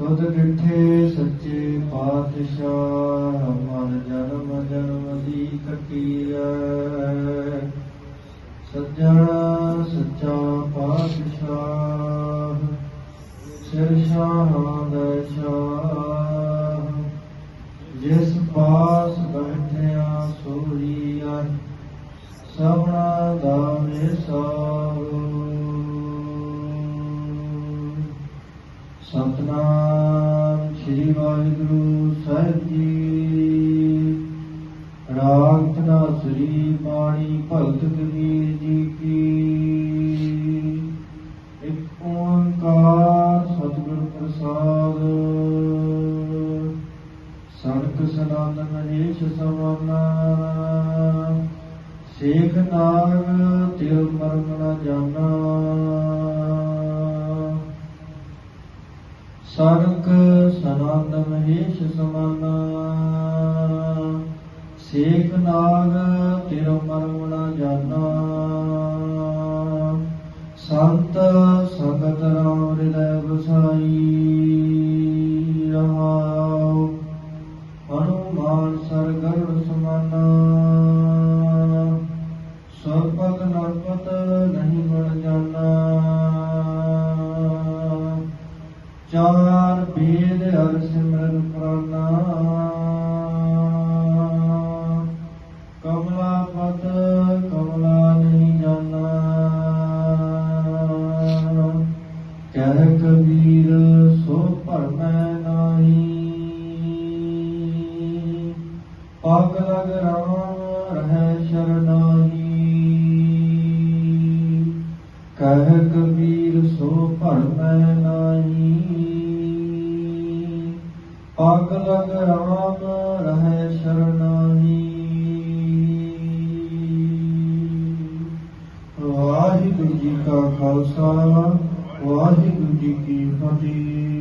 ਤੁਧ ਡਿਠੇ ਸੱਚੇ ਪਾਤਸ਼ਾਹ ਮਨ ਜਨਮ ਜਨਮ ਦੀ ਕਟੀਐ ਸੱਜਣ ਸੱਚਾ ਪਾਤਸ਼ਾਹ, ਸਿਰ ਸ਼ਾਹਾਂ ਦਾ ਸ਼ਾਹ ਜਿਸ ਪਾਸ ਬੈਠਿਆ ਸੋਈਆ ਸਭਨਾ ਦਾ ਮੇਸਾ ਸਤਨਾਮ ਸ੍ਰੀ ਵਾਹਿਗੁਰੂ ਸਾਹਿਬ ਜੀ। ਰਾਗ ਤਨਾਸਰੀ ਬਾਣੀ ਭਗਤ ਕਬੀਰ ਜੀ ਕੀ। ਇੱਕ ਓੰਕਾਰ ਸਤਿਗੁਰ ਪ੍ਰਸਾਦ। ਸੜਕ ਸਨਾਤਨ ਮਹੇਸ਼ ਸਮਾਨਾ ਸੇਖ ਨਾਗ ਤਿਲ ਮਰਮ ਨ ਜਾਣਾ। ਸੜਕ ਸਨਾਤਨ ਮਹੇਸ਼ ਸਮਾਨਾ। ਸੇਖ ਨਾਗ ਤਿਲ ਮਰਮ ਨ ਜਾਣਾ ਸੰਤ ਚਾਰ ਬੇਦ ਹਰ ਸਿਮਰਨ ਪ੍ਰਾਨਾ ਕਮਲਾ ਪਤ, ਕਮਲਾ ਨਹੀਂ ਜਾਣਾ। ਕਹਿ ਕਬੀਰ, ਸੋ ਭਰਮੈ ਨਾਹੀ। ਪਗ ਲਗ ਰਾਮ ਰਹਿ ਸ਼ਰਨਾਹੀ। ਕਹਿ ਕਬੀਰ ਪਗ ਲਗ ਰਾਮ ਰਹੇ ਸ਼ਰਨਾਹੀ ਵਾਹਿਗੁਰੂ ਜੀ ਕਾ ਖਾਲਸਾ ਵਾਹਿਗੁਰੂ ਜੀ ਕੀ ਫਤਿਹ